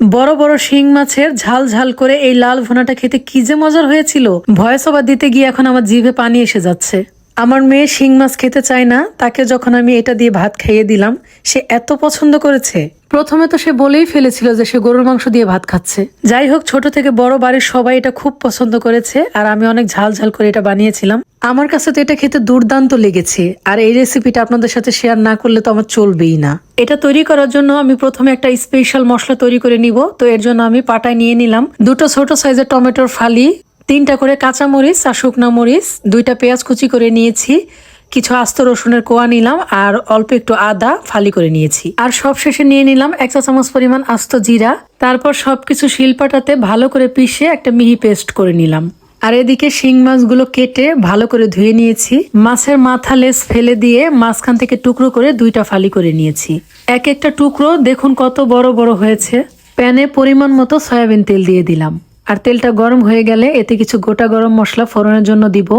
বড় বড় শিং মাছের ঝাল ঝাল করে এই লাল ভোনাটা খেতে কি যে মজার হয়েছিল। ভয়েস ওভার দিতে গিয়ে এখন আমার জিভে পানি এসে যাচ্ছে। আমার মেয়ে শিং মাছ খেতে চায় না, তাকে যখন আমি এটা দিয়ে ভাত খাইয়ে দিলাম, সে এত পছন্দ করেছে। প্রথমে তো সে বলেই ফেলেছিল যে সে গরুর মাংস দিয়ে ভাত খাচ্ছে। যাই হোক, ছোট থেকে বড় বাড়ির সবাই এটা খুব পছন্দ করেছে, আর আমি অনেক ঝাল ঝাল করে এটা বানিয়েছিলাম। আমার কাছে তো এটা খেতে দুর্দান্ত লেগেছে, আর এই রেসিপিটা আপনাদের সাথে শেয়ার না করলে তো আমার চলবেই না। এটা তৈরি করার জন্য আমি প্রথমে একটা স্পেশাল মশলা তৈরি করে নিব। তো এর জন্য আমি পাটায় নিয়ে নিলাম দুটো ছোট সাইজের টমেটোর ফালি, তিনটা করে কাঁচা মরিচ আর শুকনো মরিচ, দুইটা পেঁয়াজ কুচি করে নিয়েছি, কিছু আস্ত রসুনের কোয়া নিলাম আর অল্প একটু আদা ফালি করে নিয়েছি। আর সব শেষে নিয়ে নিলাম এক চা চামচ পরিমাণ আস্ত জিরা, তারপর সবকিছু শিলপাটাতে ভালো করে পিষে একটা মিহি পেস্ট করে নিলাম। আর এদিকে শিং মাছগুলো কেটে ভালো করে ধুয়ে নিয়েছি। মাছের মাথা লেস ফেলে দিয়ে মাঝখান থেকে টুকরো করে দুইটা ফালি করে নিয়েছি। এক একটা টুকরো দেখুন কত বড় বড় হয়েছে। প্যানে পরিমাণ মতো সয়াবিন তেল দিয়ে দিলাম। আর তেলটা গরম হয়ে গেলে এতে কিছু গোটা গরম মশলা ফোড়নের জন্য দিব।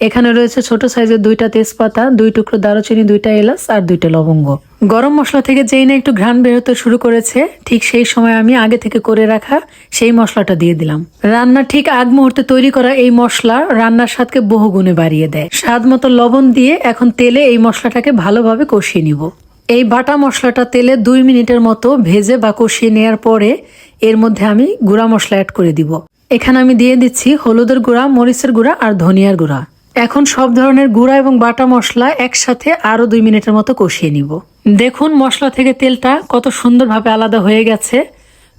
এখানে রয়েছে ছোট সাইজের দুইটা তেজপাতা, দুই টুকরো দারুচিনি, দুইটা এলাচ আর দুইটা লবঙ্গ। গরম মশলা থেকে যেই না একটু ঘ্রাণ বেরোতে শুরু করেছে, ঠিক সেই সময় আমি আগে থেকে করে রাখা সেই মশলাটা দিয়ে দিলাম। রান্নার ঠিক আগ মুহূর্তে তৈরি করা এই মশলা রান্নার স্বাদকে বহু গুণে বাড়িয়ে দেয়। স্বাদ মতো লবণ দিয়ে এখন তেলে এই মশলাটাকে ভালোভাবে কষিয়ে নিব। এই বাটা মশলাটা তেলে দুই মিনিটের মতো ভেজে বা কষিয়ে নেওয়ার পরে এর মধ্যে আমি গুঁড়া মশলা অ্যাড করে দিব। এখানে আমি দিয়ে দিচ্ছি হলুদের গুঁড়া, মরিচের গুঁড়া আর ধনিয়ার গুঁড়া। এখন সব ধরনের গুঁড়া এবং বাটা মশলা একসাথে আরও দুই মিনিটের মতো কষিয়ে নিব। দেখুন মশলা থেকে তেলটা কত সুন্দরভাবে আলাদা হয়ে গেছে।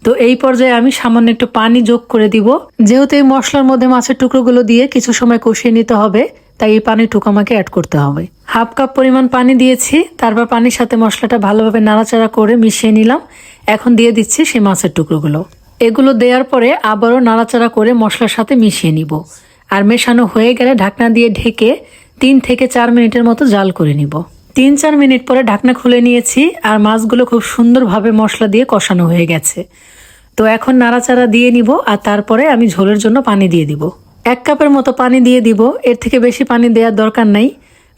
তো এই পর্যায়ে আমি সামান্য একটু পানি যোগ করে দিব। যেহেতু এই মশলার মধ্যে মাছের টুকরোগুলো দিয়ে কিছু সময় কষিয়ে নিতে হবে, তাই এই পানিটুকু আমাকে অ্যাড করতে হবে। হাফ কাপ পরিমাণ পানি দিয়েছি, তারপর পানির সাথে মশলাটা ভালোভাবে নাড়াচাড়া করে মিশিয়ে নিলাম। এখন দিয়ে দিচ্ছি সেই মাছের টুকরোগুলো। এগুলো দেওয়ার পরে আবারও নাড়াচাড়া করে মশলার সাথে মিশিয়ে নিব। আর মেশানো হয়ে গেলে ঢাকনা দিয়ে ঢেকে তিন থেকে চার মিনিটের মতো জাল করে নিব। তিন চার মিনিট পরে ঢাকনা খুলে নিয়েছি আর মাছগুলো খুব সুন্দরভাবে মশলা দিয়ে কষানো হয়ে গেছে। তো এখন নাড়াচাড়া দিয়ে নিব আর তারপরে আমি ঝোলের জন্য পানি দিয়ে দিব। এক কাপের মতো পানি দিয়ে দিব। এর থেকে বেশি পানি দেওয়ার দরকার নাই।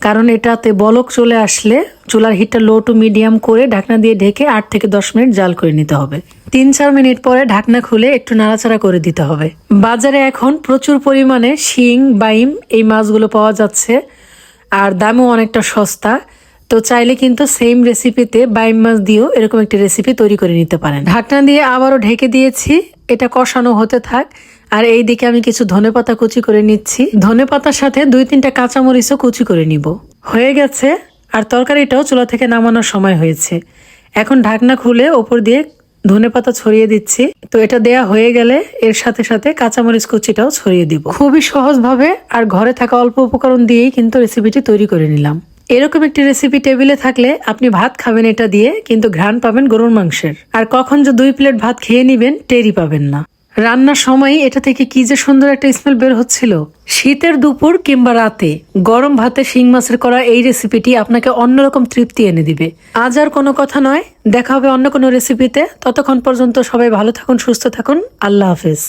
কারণ এটাতে বলক চলে আসলে চুলার হিটটা লো টু মিডিয়াম করে ঢাকনা দিয়ে ঢেকে আট থেকে দশ মিনিট জাল করে নিতে হবে। তিন চার মিনিট পরে ঢাকনা খুলে একটু নাড়াচাড়া করে দিতে হবে। বাজারে এখন প্রচুর পরিমাণে শিং, বাইম এই মাছগুলো পাওয়া যাচ্ছে আর দামও অনেকটা সস্তা। তো চাইলে কিন্তু সেম রেসিপিতে বাইম মাছ দিয়েও এরকম একটি রেসিপি তৈরি করে নিতে পারেন। ঢাকনা দিয়ে আবারও ঢেকে দিয়েছি। এটা কষানো হতে থাক। আর এই দিকে আমি কিছু ধনেপাতা কুচি করে নিচ্ছি। ধনেপাতার সাথে দুই তিনটা কাঁচামরিচও কুচি করে নিব। হয়ে গেছে। আর তরকারিটাও চুলা থেকে নামানোর সময় হয়েছে। এখন ঢাকনা খুলে ওপর দিয়ে ধনেপাতা ছড়িয়ে দিচ্ছি। তো এটা দেয়া হয়ে গেলে এর সাথে সাথে কাঁচামরিচ কুচিটাও ছড়িয়ে দিব। খুবই সহজভাবে আর ঘরে থাকা অল্প উপকরণ দিয়েই কিন্তু রেসিপিটি তৈরি করে নিলাম। এরকম একটি রেসিপি টেবিলে থাকলে আপনি ভাত খাবেন এটা দিয়ে, কিন্তু ঘ্রাণ পাবেন গরুর মাংসের। আর কখন যে দুই প্লেট ভাত খেয়ে নিবেন, টেরই পাবেন না। রান্নার সময় এটা থেকে কি যে সুন্দর একটা স্মেল বের হচ্ছিল। শীতের দুপুর কিংবা রাতে গরম ভাতে শিং মাছের করা এই রেসিপিটি আপনাকে অন্যরকম তৃপ্তি এনে দিবে। আজ আর কোনো কথা নয়, দেখা হবে অন্য কোনো রেসিপিতে ততক্ষণ পর্যন্ত সবাই ভালো থাকুন, সুস্থ থাকুন। আল্লাহ হাফেজ।